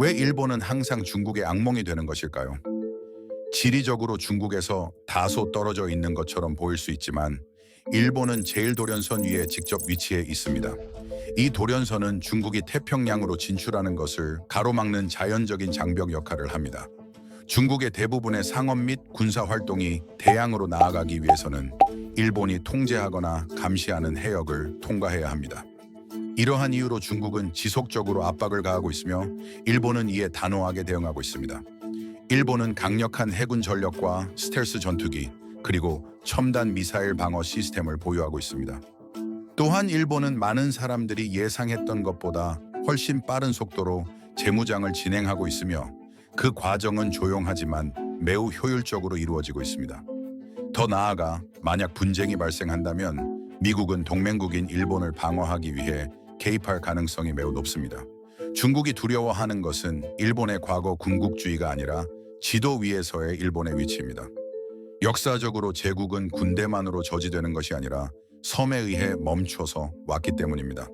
왜 일본은 항상 중국의 악몽이 되는 것일까요? 지리적으로 중국에서 다소 떨어져 있는 것처럼 보일 수 있지만 일본은 제일 도련선 위에 직접 위치해 있습니다. 이 도련선은 중국이 태평양으로 진출하는 것을 가로막는 자연적인 장벽 역할을 합니다. 중국의 대부분의 상업 및 군사 활동이 대양으로 나아가기 위해서는 일본이 통제하거나 감시하는 해역을 통과해야 합니다. 이러한 이유로 중국은 지속적으로 압박을 가하고 있으며 일본은 이에 단호하게 대응하고 있습니다. 일본은 강력한 해군 전력과 스텔스 전투기 그리고 첨단 미사일 방어 시스템을 보유하고 있습니다. 또한 일본은 많은 사람들이 예상했던 것보다 훨씬 빠른 속도로 재무장을 진행하고 있으며 그 과정은 조용하지만 매우 효율적으로 이루어지고 있습니다. 더 나아가 만약 분쟁이 발생한다면 미국은 동맹국인 일본을 방어하기 위해 개입할 가능성이 매우 높습니다. 중국이 두려워하는 것은 일본의 과거 군국주의가 아니라 지도 위에서의 일본의 위치입니다. 역사적으로 제국은 군대만으로 저지되는 것이 아니라 섬에 의해 멈춰서 왔기 때문입니다.